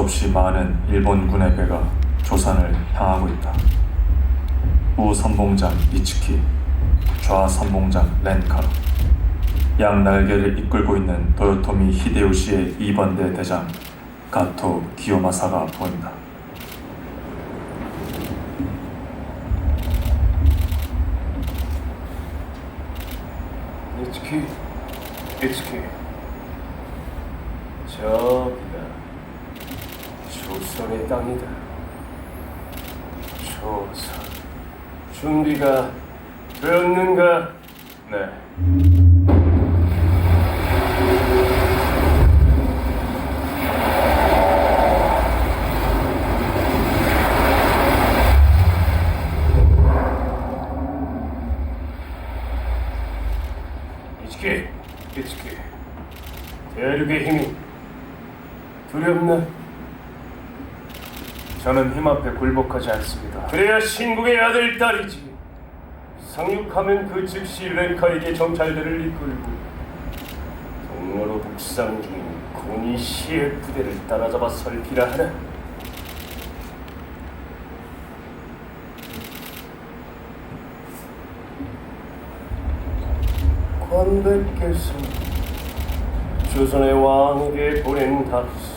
없이 많은 일본군의 배가 조선을 향하고 있다. 우 선봉장 이츠키, 좌 선봉장 렌카로, 양 날개를 이끌고 있는 도요토미 히데요시의 2번대 대장 가토 기요마사가 보인다. 이츠키, 이츠키. 저기다. 조선의 땅이다. 조선. 준비가 되었는가? 네. 이츠키, 이츠키. 대륙의 힘이 두렵나? 저는 힘 앞에 굴복하지 않습니다. 그래야 신국의 아들 딸이지. 상륙하면 그 즉시 렌카에게 정찰들을 이끌고 동로로 북상 중인 고니시의 부대를 따라잡아 설피라 하나. 관백께서 조선의 왕에게 보낸 답서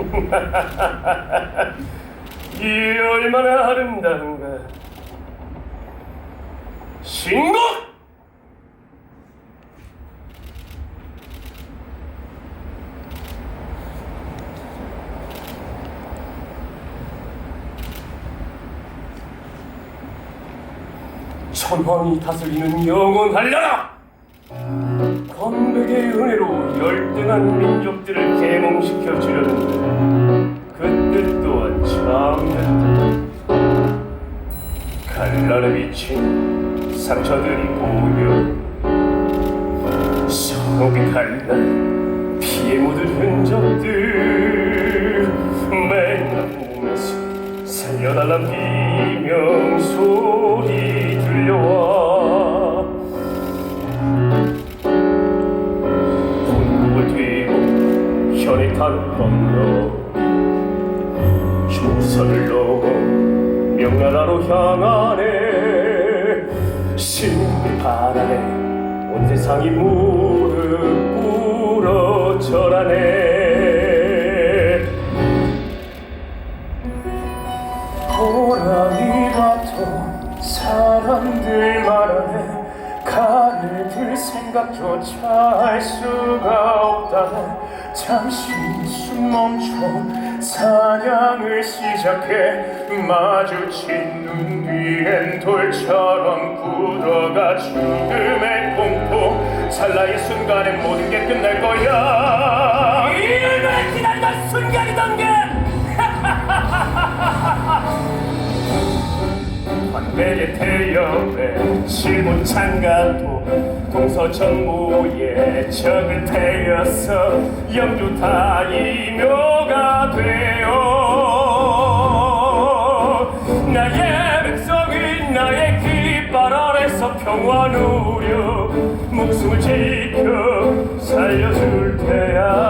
이 얼마나 아름다운가 신국! 천황이 다스리는 영원하리라! 건백의 은혜로 열등한 민족들을 계몽시켜 주려는데 그뜻 또한 참됐다. 칼날에 비친 상처들이 보여 서로의 칼날 피에 묻은 흔적들 맨날 보면서 살려달란 비명소리 들려와 건너 조선을 넘어 명나라로 향하네. 신의 바람에 온 세상이 무릎 꿇어 절하네. 호랑이 같은 사람들 말하네 칼을 들 생각조차 할 수가 없다네. 잠시 숨 멈춰 사냥을 시작해 마주친 눈 뒤엔 돌처럼 굳어가 죽음의 공포. 찰나의 순간에 모든 게 끝날 거야. 이를 기다리던 순간이던 게 창가도 동서천무의 적을 태여서 영주 다이묘가 되어 나의 백성이 나의 깃발 아래서 평화 누려 목숨을 지켜 살려줄 테야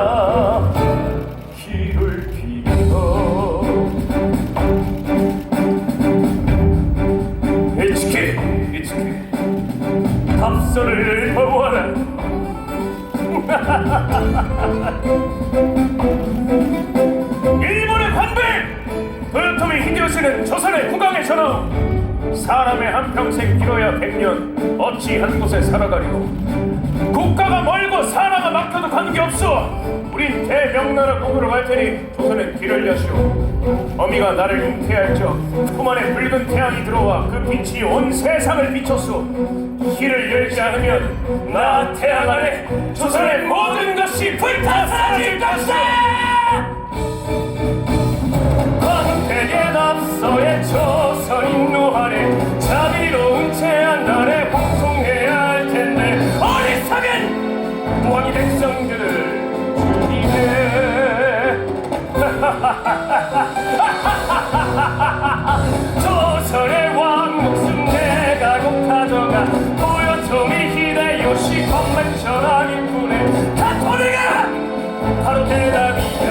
일본의 관백 도요토미 히데요시는 조선의 전하! 사람의 한평생 길어야 백년 어찌 한 곳에 살아가리고? 국가가 멀고 사나가 막혀도 관계없어 우린 대명나라 공으로 갈 테니 조선의 길을 여시오. 어미가 나를 잉태할 적품 안에 붉은 태양이 들어와 그 빛이 온 세상을 비췄소. 길을 열지 않으면 나 태양 아래 조선의 모든 것이 불타 사라질 것이다 곧 가져가 도요토미 히데요시 건만 전하기 뿐에 가토리가! 바로 대답이야